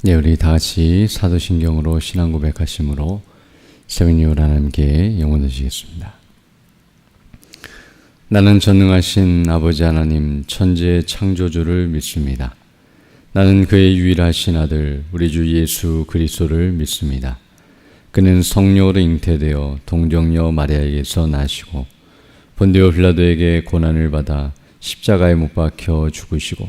네, 우리 다 같이 사도신경으로 신앙 고백하심으로 세븐이오라 함께 영원 드시겠습니다. 나는 전능하신 아버지 하나님 천지의 창조주를 믿습니다. 나는 그의 유일하신 아들 우리 주 예수 그리스도를 믿습니다. 그는 성령으로 잉태되어 동정녀 마리아에게서 나시고 본디오 빌라도에게 고난을 받아 십자가에 못 박혀 죽으시고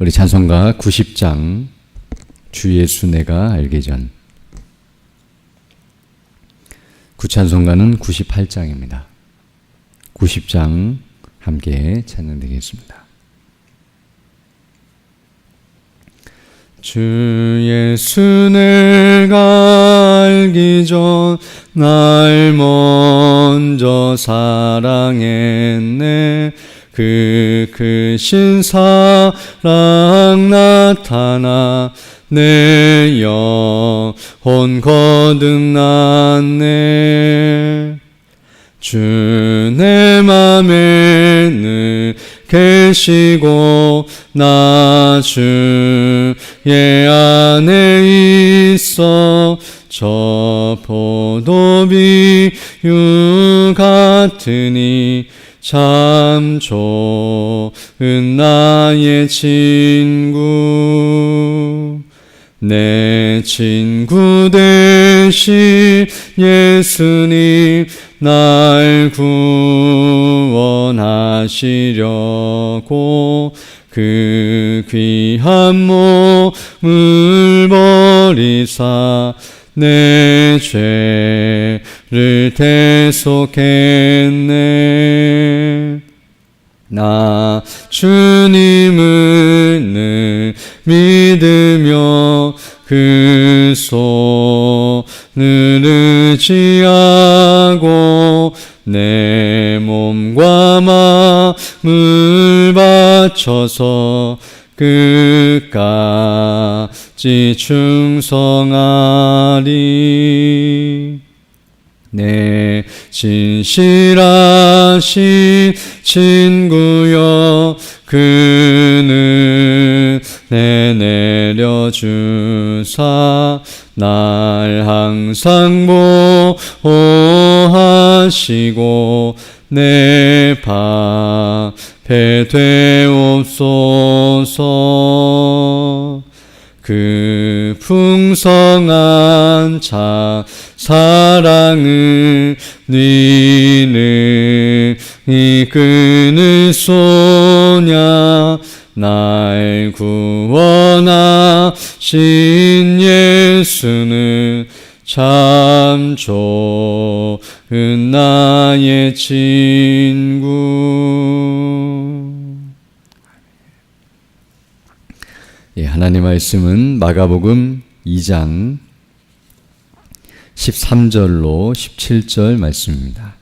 우리 찬송가 90장 주 예수 내가 알기 전 구찬송가는 98장입니다. 90장 함께 찬양드리겠습니다. 주 예수 내가 알기 전 날 먼저 사랑했네 그 크신 사랑 나타나 내 영혼 거듭났네. 주내 맘에는 계시고 나 주의 안에 있어 저 포도비유 같으니 참 좋은 나의 친구 내 친구 되신 예수님 날 구원하시려고 그 귀한 몸을 버리사 내 죄를 대속했네 나 주님을 늘 믿으며 그 손을 의지하고 내 몸과 마음을 바쳐서 끝까지 충성하리. 내 진실하신 친구여 그는 내 내려주사. 날 항상 보호하시고 내 밥에 되옵소서. 그 풍성한 차 사랑을 니는 이끄는 소냐 날 구원하신 예수는 참 좋은 나의 친구. 예, 하나님 말씀은 마가복음 2장 13절로 17절 말씀입니다.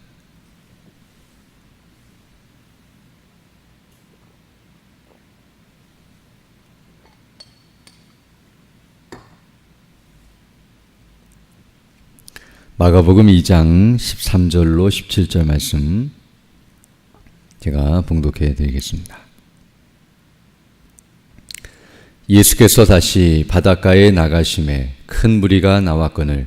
마가복음 2장 13절로 17절 말씀 제가 봉독해 드리겠습니다. 예수께서 다시 바닷가에 나가심에 큰 무리가 나왔거늘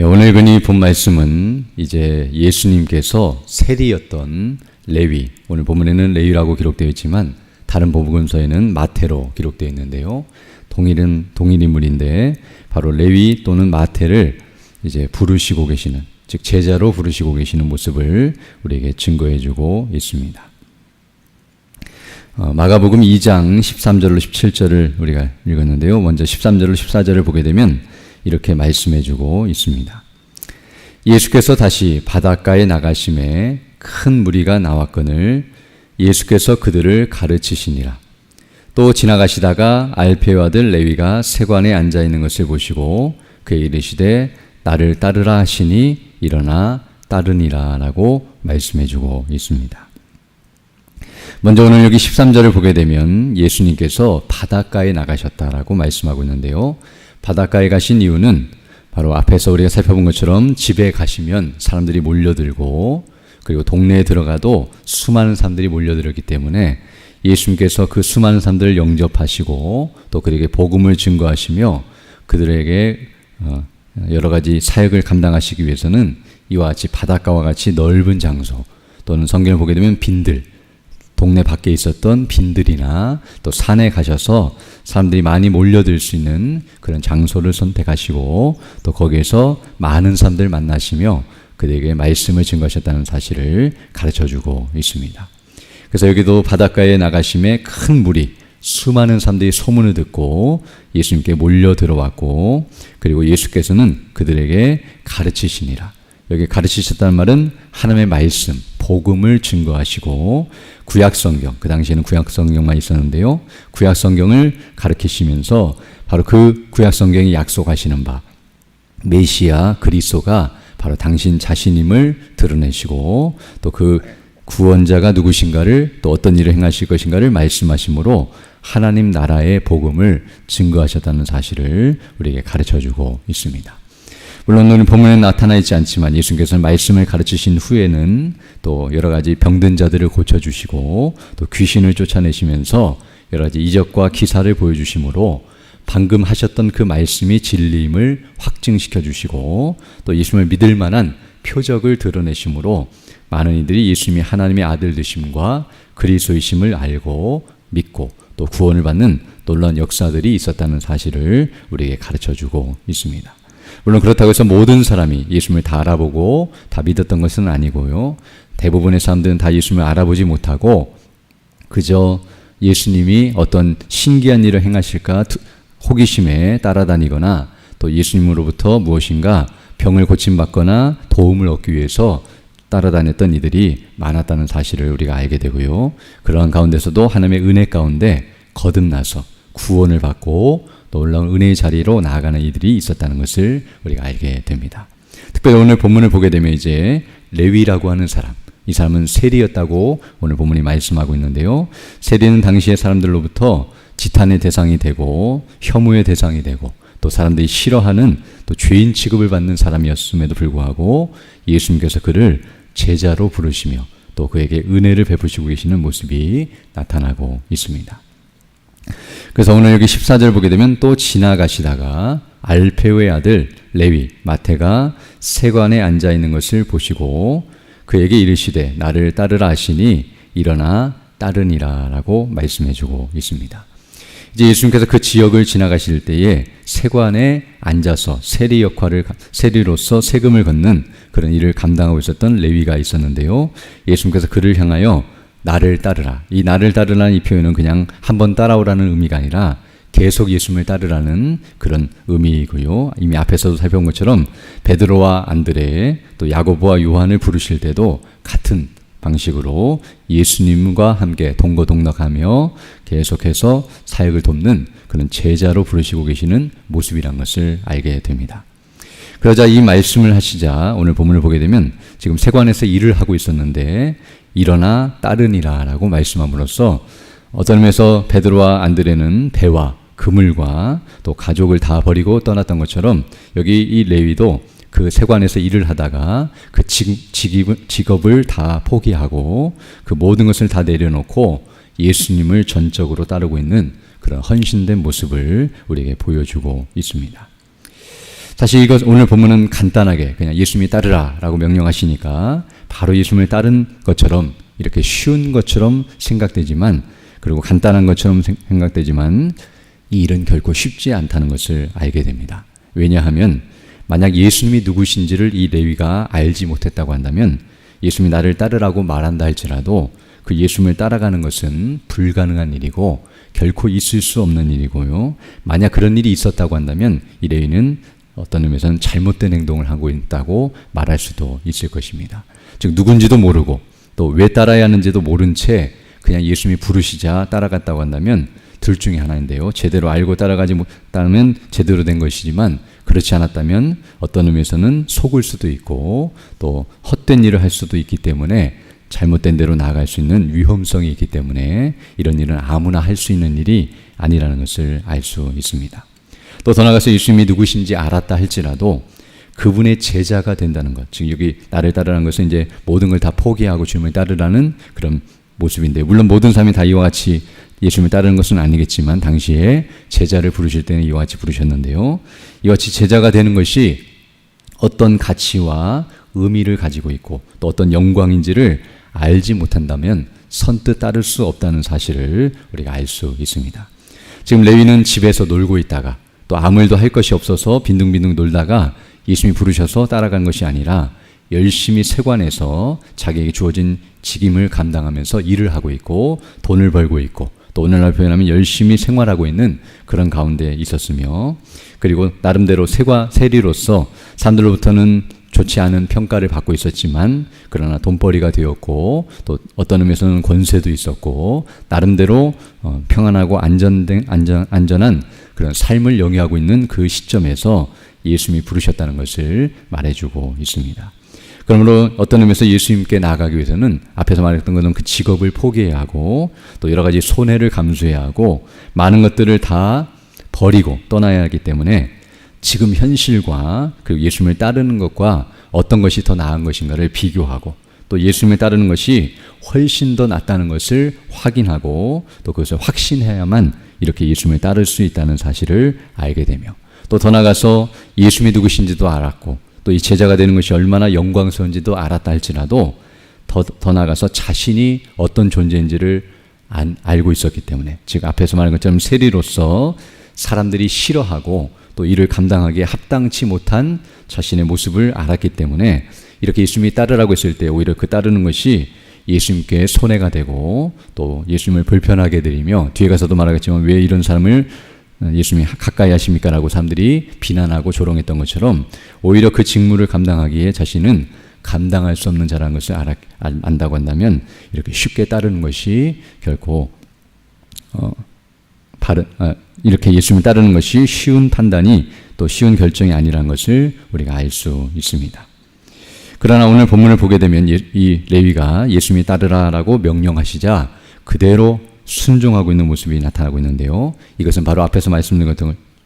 오늘 근이 본 말씀은 이제 예수님께서 세리였던 레위, 오늘 본문에는 레위라고 기록되어 있지만 다른 복음서에는 마태로 기록되어 있는데요. 동일은 동일 인물인데 바로 레위 또는 마태를 이제 부르시고 계시는 즉 제자로 부르시고 계시는 모습을 우리에게 증거해 주고 있습니다. 어, 마가복음 2장 13절로 17절을 우리가 읽었는데요. 먼저 13절로 14절을 보게 되면 이렇게 말씀해 주고 있습니다. 예수께서 다시 바닷가에 나가심에 큰 무리가 나왔거늘 예수께서 그들을 가르치시니라. 또 지나가시다가 알페의 아들 레위가 세관에 앉아 있는 것을 보시고 그에 이르시되 나를 따르라 하시니 일어나 따르니라라고 말씀해 주고 있습니다. 먼저 오늘 여기 13절을 보게 되면 예수님께서 바닷가에 나가셨다라고 말씀하고 있는데요. 바닷가에 가신 이유는 바로 앞에서 우리가 살펴본 것처럼 집에 가시면 사람들이 몰려들고 그리고 동네에 들어가도 수많은 사람들이 몰려들었기 때문에 예수님께서 그 수많은 사람들을 영접하시고 또 그들에게 복음을 증거하시며 그들에게 어, 여러 가지 사역을 감당하시기 위해서는 이와 같이 바닷가와 같이 넓은 장소 또는 성경을 보게 되면 빈들 동네 밖에 있었던 빈들이나 또 산에 가셔서 사람들이 많이 몰려들 수 있는 그런 장소를 선택하시고 또 거기에서 많은 사람들 만나시며 그들에게 말씀을 증거하셨다는 사실을 가르쳐 주고 있습니다. 그래서 여기도 바닷가에 나가심에 큰 물이 수많은 사람들이 소문을 듣고 예수님께 몰려 들어왔고 그리고 예수께서는 그들에게 가르치시니라. 여기 가르치셨다는 말은 하나님의 말씀, 복음을 증거하시고 구약 성경, 그 당시에는 구약 성경만 있었는데요. 구약 성경을 가르치시면서 바로 그 구약 성경이 약속하시는 바 메시아 그리스도가 바로 당신 자신임을 드러내시고 또 그 구원자가 누구신가를 또 어떤 일을 행하실 것인가를 말씀하심으로 하나님 나라의 복음을 증거하셨다는 사실을 우리에게 가르쳐 주고 있습니다. 물론 오늘 본문에 나타나 있지 않지만 예수님께서는 말씀을 가르치신 후에는 또 여러 가지 병든 자들을 고쳐주시고 또 귀신을 쫓아내시면서 여러 가지 이적과 기사를 보여주심으로 방금 하셨던 그 말씀이 진리임을 확증시켜 주시고 또 예수님을 믿을 만한 표적을 드러내심으로 많은 이들이 예수님이 하나님의 아들 되심과 그리스도이심을 알고 믿고 또 구원을 받는 놀라운 역사들이 있었다는 사실을 우리에게 가르쳐 주고 있습니다. 물론 그렇다고 해서 모든 사람이 예수님을 다 알아보고 다 믿었던 것은 아니고요. 대부분의 사람들은 다 예수님을 알아보지 못하고 그저 예수님이 어떤 신기한 일을 행하실까 호기심에 따라다니거나 또 예수님으로부터 무엇인가 병을 고침받거나 도움을 얻기 위해서 따라다녔던 이들이 많았다는 사실을 우리가 알게 되고요. 그러한 가운데서도 하나님의 은혜 가운데 거듭나서 구원을 받고 놀라운 은혜의 자리로 나아가는 이들이 있었다는 것을 우리가 알게 됩니다. 특별히 오늘 본문을 보게 되면 이제 레위라고 하는 사람, 이 사람은 세리였다고 오늘 본문이 말씀하고 있는데요. 세리는 당시의 사람들로부터 지탄의 대상이 되고 혐오의 대상이 되고 또 사람들이 싫어하는 또 죄인 취급을 받는 사람이었음에도 불구하고 예수님께서 그를 제자로 부르시며 또 그에게 은혜를 베푸시고 계시는 모습이 나타나고 있습니다. 그래서 오늘 여기 14절 보게 되면 또 지나가시다가 알페오의 아들 레위 마태가 세관에 앉아 있는 것을 보시고 그에게 이르시되 나를 따르라 하시니 일어나 따르니라라고 말씀해 주고 있습니다. 이제 예수님께서 그 지역을 지나가실 때에 세관에 앉아서 세리 역할을 세리로서 세금을 걷는 그런 일을 감당하고 있었던 레위가 있었는데요. 예수님께서 그를 향하여 나를 따르라. 이 나를 따르라는 이 표현은 그냥 한번 따라오라는 의미가 아니라 계속 예수님을 따르라는 그런 의미이고요. 이미 앞에서도 살펴본 것처럼 베드로와 안드레 또 야고보와 요한을 부르실 때도 같은 방식으로 예수님과 함께 동거동락하며 계속해서 사역을 돕는 그런 제자로 부르시고 계시는 모습이란 것을 알게 됩니다. 그러자 이 말씀을 하시자 오늘 본문을 보게 되면 지금 세관에서 일을 하고 있었는데 일어나 따르니라라고 말씀함으로써 어떤 의미에서 베드로와 안드레는 배와 그물과 또 가족을 다 버리고 떠났던 것처럼 여기 이 레위도 그 세관에서 일을 하다가 그 직업을 다 포기하고 그 모든 것을 다 내려놓고 예수님을 전적으로 따르고 있는 그런 헌신된 모습을 우리에게 보여주고 있습니다. 사실 이것 오늘 보면은 간단하게 그냥 예수님이 따르라라고 명령하시니까 바로 예수님을 따른 것처럼 이렇게 쉬운 것처럼 생각되지만 그리고 간단한 것처럼 생각되지만 이 일은 결코 쉽지 않다는 것을 알게 됩니다. 왜냐하면 만약 예수님이 누구신지를 이 레위가 알지 못했다고 한다면 예수님이 나를 따르라고 말한다 할지라도 그 예수님을 따라가는 것은 불가능한 일이고 결코 있을 수 없는 일이고요. 만약 그런 일이 있었다고 한다면 이 레위는 어떤 의미에서는 잘못된 행동을 하고 있다고 말할 수도 있을 것입니다. 즉 누군지도 모르고 또 왜 따라야 하는지도 모른 채 그냥 예수님이 부르시자 따라갔다고 한다면 둘 중에 하나인데요. 제대로 알고 따라가지 못하면 제대로 된 것이지만 그렇지 않았다면 어떤 의미에서는 속을 수도 있고 또 헛된 일을 할 수도 있기 때문에 잘못된 대로 나아갈 수 있는 위험성이 있기 때문에 이런 일은 아무나 할 수 있는 일이 아니라는 것을 알 수 있습니다. 또 더 나아가서 예수님이 누구신지 알았다 할지라도 그분의 제자가 된다는 것. 즉 여기 나를 따르라는 것은 이제 모든 걸 다 포기하고 주님을 따르라는 그런 모습인데 물론 모든 사람이 다 이와 같이 예수님을 따르는 것은 아니겠지만 당시에 제자를 부르실 때는 이와 같이 부르셨는데요. 이와 같이 제자가 되는 것이 어떤 가치와 의미를 가지고 있고 또 어떤 영광인지를 알지 못한다면 선뜻 따를 수 없다는 사실을 우리가 알 수 있습니다. 지금 레위는 집에서 놀고 있다가 또 아무 일도 할 것이 없어서 빈둥빈둥 놀다가 예수님이 부르셔서 따라간 것이 아니라 열심히 세관에서 자기에게 주어진 직임을 감당하면서 일을 하고 있고 돈을 벌고 있고 또 오늘날 표현하면 열심히 생활하고 있는 그런 가운데 있었으며 그리고 나름대로 세과 세리로서 사람들로부터는 좋지 않은 평가를 받고 있었지만 그러나 돈벌이가 되었고 또 어떤 의미에서는 권세도 있었고 나름대로 어, 평안하고 안전된 안전 안전한 그런 삶을 영위하고 있는 그 시점에서 예수님이 부르셨다는 것을 말해주고 있습니다. 그러므로 어떤 의미에서 예수님께 나아가기 위해서는 앞에서 말했던 것은 그 직업을 포기해야 하고 또 여러 가지 손해를 감수해야 하고 많은 것들을 다 버리고 떠나야 하기 때문에 지금 현실과 그 예수님을 따르는 것과 어떤 것이 더 나은 것인가를 비교하고 또 예수님을 따르는 것이 훨씬 더 낫다는 것을 확인하고 또 그것을 확신해야만 이렇게 예수님을 따를 수 있다는 사실을 알게 되며 또 더 나가서 예수님이 누구신지도 알았고 또 이 제자가 되는 것이 얼마나 영광스러운지도 알았다 할지라도 더, 더 나아가서 자신이 어떤 존재인지를 안, 알고 있었기 때문에 즉 앞에서 말한 것처럼 세리로서 사람들이 싫어하고 또 이를 감당하기에 합당치 못한 자신의 모습을 알았기 때문에 이렇게 예수님이 따르라고 했을 때 오히려 그 따르는 것이 예수님께 손해가 되고 또 예수님을 불편하게 드리며 뒤에 가서도 말하겠지만 왜 이런 사람을 예수님이 가까이 하십니까? 라고 사람들이 비난하고 조롱했던 것처럼 오히려 그 직무를 감당하기에 자신은 감당할 수 없는 자라는 것을 알아, 안다고 한다면 이렇게 쉽게 따르는 것이 결코 어, 바른, 아, 이렇게 예수님을 따르는 것이 쉬운 판단이 또 쉬운 결정이 아니라는 것을 우리가 알 수 있습니다. 그러나 오늘 본문을 보게 되면 예, 이 레위가 예수님이 따르라라고 명령하시자 그대로 순종하고 있는 모습이 나타나고 있는데요. 이것은 바로 앞에서 말씀드린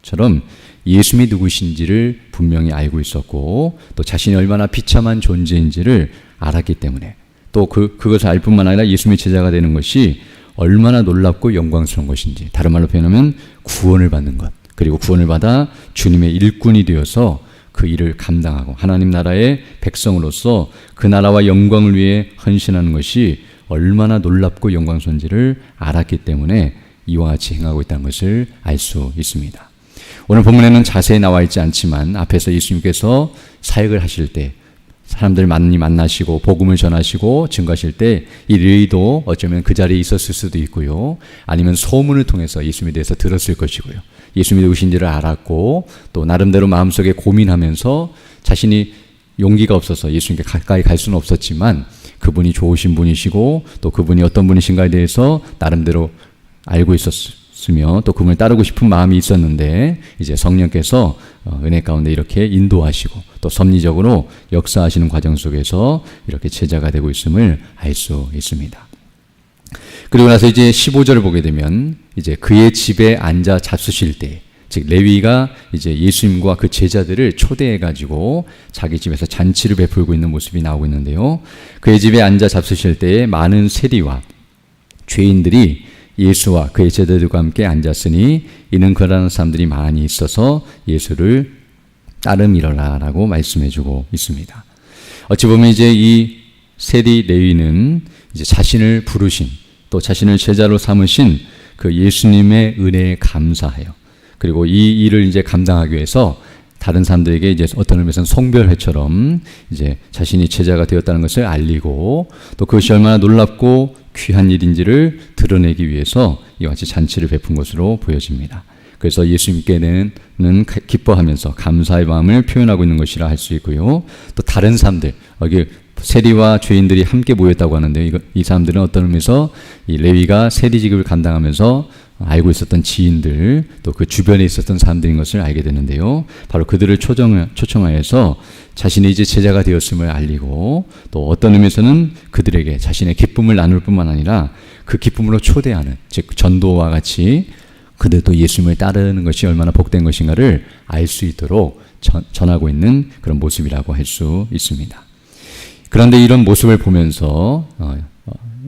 것처럼 예수님이 누구신지를 분명히 알고 있었고 또 자신이 얼마나 비참한 존재인지를 알았기 때문에 또 그, 그것을 알 뿐만 아니라 예수님의 제자가 되는 것이 얼마나 놀랍고 영광스러운 것인지 다른 말로 표현하면 구원을 받는 것 그리고 구원을 받아 주님의 일꾼이 되어서 그 일을 감당하고 하나님 나라의 백성으로서 그 나라와 영광을 위해 헌신하는 것이 얼마나 놀랍고 영광스러운지를 알았기 때문에 이와 같이 행하고 있다는 것을 알 수 있습니다. 오늘 본문에는 자세히 나와 있지 않지만 앞에서 예수님께서 사역을 하실 때 사람들 많이 만나시고 복음을 전하시고 증거하실 때이 르이도 어쩌면 그 자리에 있었을 수도 있고요. 아니면 소문을 통해서 예수님에 대해서 들었을 것이고요. 예수님이 누구신지를 알았고 또 나름대로 마음속에 고민하면서 자신이 용기가 없어서 예수님께 가까이 갈 수는 없었지만 그분이 좋으신 분이시고 또 그분이 어떤 분이신가에 대해서 나름대로 알고 있었 으며 또 그분을 따르고 싶은 마음이 있었는데 이제 성령께서 어, 은혜 가운데 이렇게 인도하시고 또 섭리적으로 역사하시는 과정 속에서 이렇게 제자가 되고 있음을 알 수 있습니다. 그리고 나서 이제 15절을 보게 되면 이제 그의 집에 앉아 잡수실 때, 즉 레위가 이제 예수님과 그 제자들을 초대해 가지고 자기 집에서 잔치를 베풀고 있는 모습이 나오고 있는데요. 그의 집에 앉아 잡수실 때에 많은 세리와 죄인들이 예수와 그의 제자들과 함께 앉았으니 이는 그러한 사람들이 많이 있어서 예수를 따름이러라라고 말씀해주고 있습니다. 어찌 보면 이제 이 세리 레위는 이제 자신을 부르신 또 자신을 제자로 삼으신 그 예수님의 은혜에 감사해요. 그리고 이 일을 이제 감당하기 위해서 다른 사람들에게 이제 어떤 의미에서는 송별회처럼 이제 자신이 제자가 되었다는 것을 알리고 또 그것이 얼마나 놀랍고 귀한 일인지를 드러내기 위해서 이와 같이 잔치를 베푼 것으로 보여집니다. 그래서 예수님께는 기뻐하면서 감사의 마음을 표현하고 있는 것이라 할 수 있고요. 또 다른 사람들, 여기 세리와 죄인들이 함께 모였다고 하는데 이 사람들은 어떤 의미에서 이 레위가 세리직을 감당하면서 알고 있었던 지인들 또 그 주변에 있었던 사람들인 것을 알게 되는데요. 바로 그들을 초청, 초청하여서 자신이 이제 제자가 되었음을 알리고 또 어떤 의미에서는 그들에게 자신의 기쁨을 나눌 뿐만 아니라 그 기쁨으로 초대하는 즉 전도와 같이 그들도 예수님을 따르는 것이 얼마나 복된 것인가를 알 수 있도록 전, 전하고 있는 그런 모습이라고 할 수 있습니다. 그런데 이런 모습을 보면서 어, 어,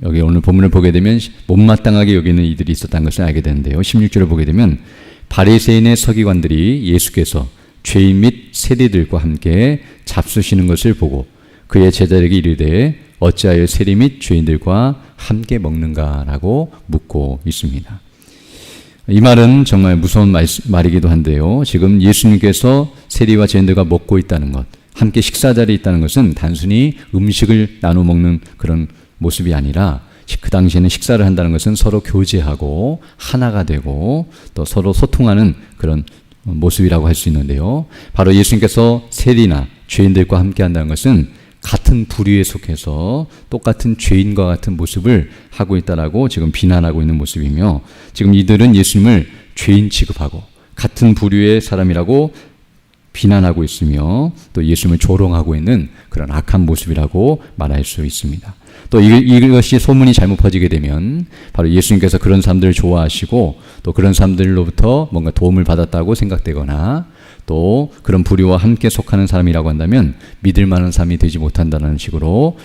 여기 오늘 본문을 보게 되면 못마땅하게 여기는 이들이 있었다는 것을 알게 되는데요. 16절을 보게 되면 바리새인의 서기관들이 예수께서 죄인 및 세리들과 함께 잡수시는 것을 보고 그의 제자에게 이르되 어찌하여 세리 및 죄인들과 함께 먹는가라고 묻고 있습니다. 이 말은 정말 무서운 말, 말이기도 한데요. 지금 예수님께서 세리와 죄인들과 먹고 있다는 것, 함께 식사 자리에 있다는 것은 단순히 음식을 나눠 먹는 그런 모습이 아니라 그 당시에는 식사를 한다는 것은 서로 교제하고 하나가 되고 또 서로 소통하는 그런 모습이라고 할 수 있는데요. 바로 예수님께서 세리나 죄인들과 함께 한다는 것은 같은 부류에 속해서 똑같은 죄인과 같은 모습을 하고 있다라고 지금 비난하고 있는 모습이며 지금 이들은 예수님을 죄인 취급하고 같은 부류의 사람이라고 비난하고 있으며 또 예수님을 조롱하고 있는 그런 악한 모습이라고 말할 수 있습니다. 또 이것이 소문이 잘못 퍼지게 되면 바로 예수님께서 그런 사람들을 좋아하시고 또 그런 사람들로부터 뭔가 도움을 받았다고 생각되거나 또 그런 부류와 함께 속하는 사람이라고 한다면 믿을 만한 사람이 되지 못한다는 식으로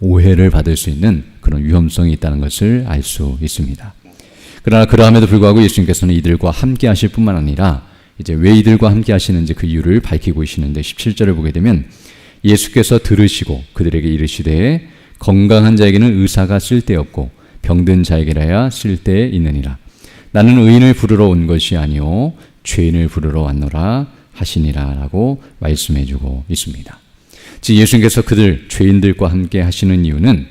오해를 받을 수 있는 그런 위험성이 있다는 것을 알 수 있습니다. 그러나 그러함에도 불구하고 예수님께서는 이들과 함께 하실 뿐만 아니라 이제 왜 이들과 함께 하시는지 그 이유를 밝히고 계시는데 17절을 보게 되면 예수께서 들으시고 그들에게 이르시되 건강한 자에게는 의사가 쓸데없고 병든 자에게라야 쓸데 있느니라. 나는 의인을 부르러 온 것이 아니요 죄인을 부르러 왔노라 하시니라라고 말씀해 주고 있습니다. 즉 예수님께서 그들 죄인들과 함께 하시는 이유는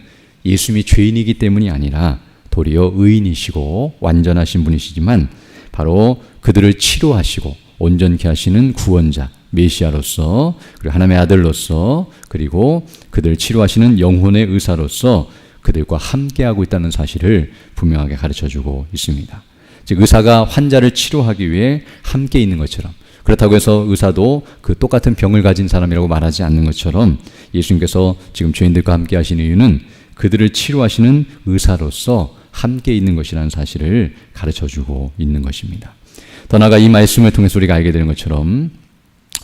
예수님이 죄인이기 때문이 아니라 도리어 의인이시고 완전하신 분이시지만 바로 그들을 치료하시고 온전케 하시는 구원자 메시아로서 그리고 하나님의 아들로서 그리고 그들을 치료하시는 영혼의 의사로서 그들과 함께하고 있다는 사실을 분명하게 가르쳐 주고 있습니다. 즉 의사가 환자를 치료하기 위해 함께 있는 것처럼 그렇다고 해서 의사도 그 똑같은 병을 가진 사람이라고 말하지 않는 것처럼 예수님께서 지금 죄인들과 함께 하시는 이유는 그들을 치료하시는 의사로서 함께 있는 것이라는 사실을 가르쳐 주고 있는 것입니다. 더 나아가 이 말씀을 통해서 우리가 알게 되는 것처럼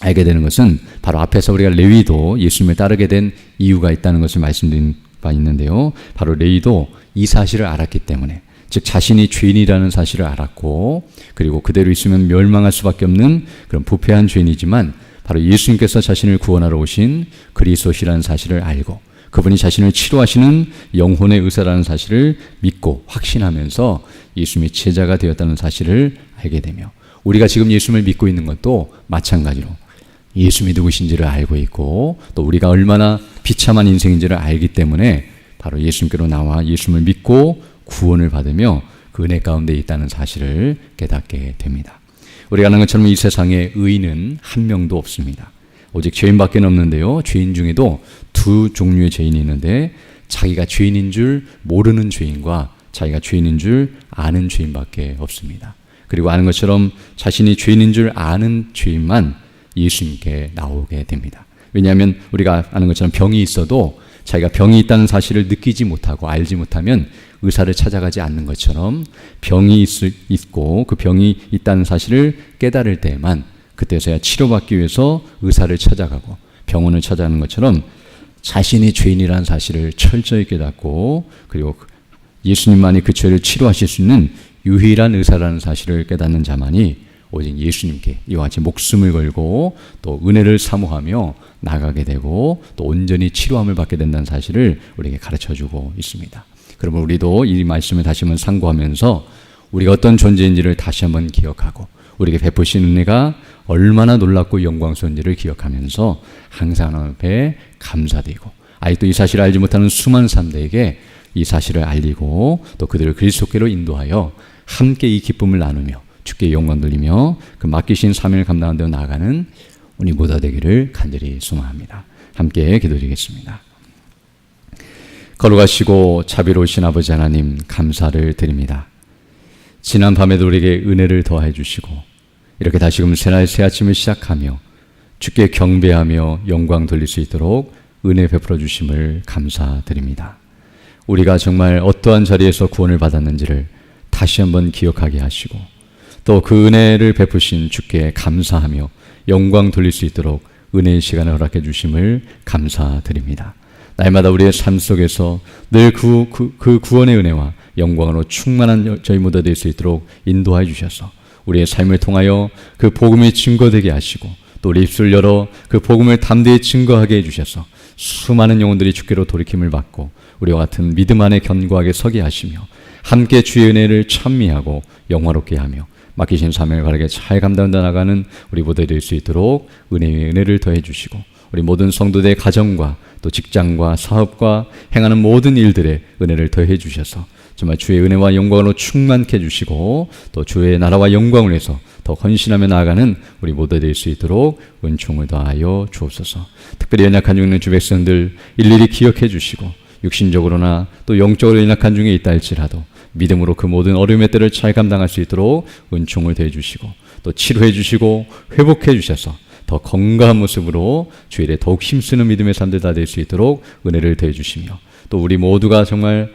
알게 되는 것은 바로 앞에서 우리가 레위도 예수님을 따르게 된 이유가 있다는 것을 말씀드린 바 있는데요. 바로 레위도 이 사실을 알았기 때문에 즉 자신이 죄인이라는 사실을 알았고 그리고 그대로 있으면 멸망할 수밖에 없는 그런 부패한 죄인이지만 바로 예수님께서 자신을 구원하러 오신 그리스도시라는 사실을 알고 그분이 자신을 치료하시는 영혼의 의사라는 사실을 믿고 확신하면서 예수님의 제자가 되었다는 사실을 알게 되며 우리가 지금 예수님을 믿고 있는 것도 마찬가지로 예수님이 누구신지를 알고 있고 또 우리가 얼마나 비참한 인생인지를 알기 때문에 바로 예수님께로 나와 예수님을 믿고 구원을 받으며 그 은혜 가운데 있다는 사실을 깨닫게 됩니다. 우리가 아는 것처럼 이 세상에 의인은 한 명도 없습니다. 오직 죄인밖에 없는데요. 죄인 중에도 두 종류의 죄인이 있는데 자기가 죄인인 줄 모르는 죄인과 자기가 죄인인 줄 아는 죄인밖에 없습니다. 그리고 아는 것처럼 자신이 죄인인 줄 아는 죄인만 예수님께 나오게 됩니다. 왜냐하면 우리가 아는 것처럼 병이 있어도 자기가 병이 있다는 사실을 느끼지 못하고 알지 못하면 의사를 찾아가지 않는 것처럼 병이 있, 고 그 병이 있다는 사실을 깨달을 때만 그때서야 치료받기 위해서 의사를 찾아가고 병원을 찾아가는 것처럼 자신이 죄인이라는 사실을 철저히 깨닫고 그리고 예수님만이 그 죄를 치료하실 수 있는 유일한 의사라는 사실을 깨닫는 자만이 오직 예수님께 이와 같이 목숨을 걸고 또 은혜를 사모하며 나가게 되고 또 온전히 치료함을 받게 된다는 사실을 우리에게 가르쳐 주고 있습니다. 그러면 우리도 이 말씀을 다시 한번 상고하면서 우리가 어떤 존재인지를 다시 한번 기억하고 우리에게 베푸신 은혜가 얼마나 놀랍고 영광스러운지를 기억하면서 항상 앞에 감사드리고 아직도 이 사실을 알지 못하는 수많은 사람들에게 이 사실을 알리고 또 그들을 그리스도께로 인도하여 함께 이 기쁨을 나누며 주께 영광 돌리며 그 맡기신 사명을 감당하는 데 나아가는 우리 모두 되기를 간절히 소망합니다. 함께 기도드리겠습니다. 걸어가시고 자비로우신 아버지 하나님 감사를 드립니다. 지난 밤에도 우리에게 은혜를 더해 주시고 이렇게 다시금 새날 새 아침을 시작하며 주께 경배하며 영광 돌릴 수 있도록 은혜 베풀어 주심을 감사드립니다. 우리가 정말 어떠한 자리에서 구원을 받았는지를 다시 한번 기억하게 하시고 또 그 은혜를 베푸신 주께 감사하며 영광 돌릴 수 있도록 은혜의 시간을 허락해 주심을 감사드립니다. 날마다 우리의 삶 속에서 늘그 그, 그 구원의 은혜와 영광으로 충만한 저희 모두 될 수 있도록 인도하여 주셔서 우리의 삶을 통하여 그 복음이 증거되게 하시고 또 우리 입술 열어 그 복음을 담대히 증거하게 해주셔서 수많은 영혼들이 주께로 돌이킴을 받고 우리와 같은 믿음 안에 견고하게 서게 하시며 함께 주의 은혜를 찬미하고 영화롭게 하며 맡기신 사명을 바르게 잘 감당해 나가는 우리 모두 될 수 있도록 은혜의 은혜를 더해 주시고 우리 모든 성도들의 가정과 또 직장과 사업과 행하는 모든 일들의 은혜를 더해 주셔서 정말 주의 은혜와 영광으로 충만케 해주시고 또 주의 나라와 영광을 위해서 더 헌신하며 나아가는 우리 모두 될 수 있도록 은총을 더하여 주옵소서. 특별히 연약한 중에 있는 주 백성들 일일이 기억해 주시고 육신적으로나 또 영적으로 연약한 중에 있다 할지라도 믿음으로 그 모든 어려움의 때를 잘 감당할 수 있도록 은총을 더해 주시고 또 치료해 주시고 회복해 주셔서 더 건강한 모습으로 주일에 더욱 힘쓰는 믿음의 삶들 다 될 수 있도록 은혜를 더해 주시며 또 우리 모두가 정말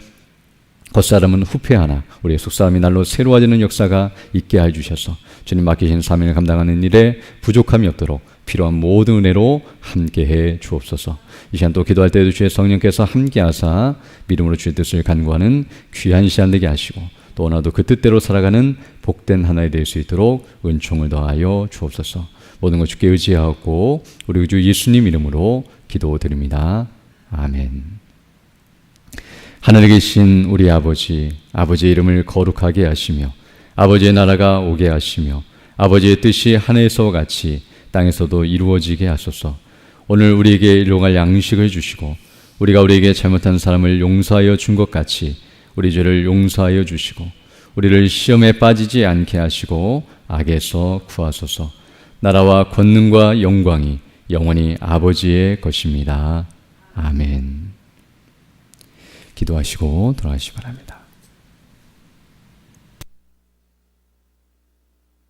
겉사람은 후패하나 우리의 속사람이 날로 새로워지는 역사가 있게 해 주셔서 주님 맡기신 사명을 감당하는 일에 부족함이 없도록 필요한 모든 은혜로 함께해 주옵소서. 이 시간 또 기도할 때도 주의 성령께서 함께하사 믿음으로 주의 뜻을 간구하는 귀한 시간 되게 하시고 또 오늘도 그 뜻대로 살아가는 복된 하나에 될수 있도록 은총을 더하여 주옵소서. 모든 것 주께 의지하고 우리 주 예수님 이름으로 기도드립니다. 아멘. 하늘에 계신 우리 아버지, 아버지의 이름을 거룩하게 하시며 아버지의 나라가 오게 하시며 아버지의 뜻이 하늘에서 같이 땅에서도 이루어지게 하소서. 오늘 우리에게 일용할 양식을 주시고 우리가 우리에게 잘못한 사람을 용서하여 준 것 같이 우리 죄를 용서하여 주시고 우리를 시험에 빠지지 않게 하시고 악에서 구하소서. 나라와 권능과 영광이 영원히 아버지의 것입니다. 아멘. 기도하시고 돌아가시기 바랍니다.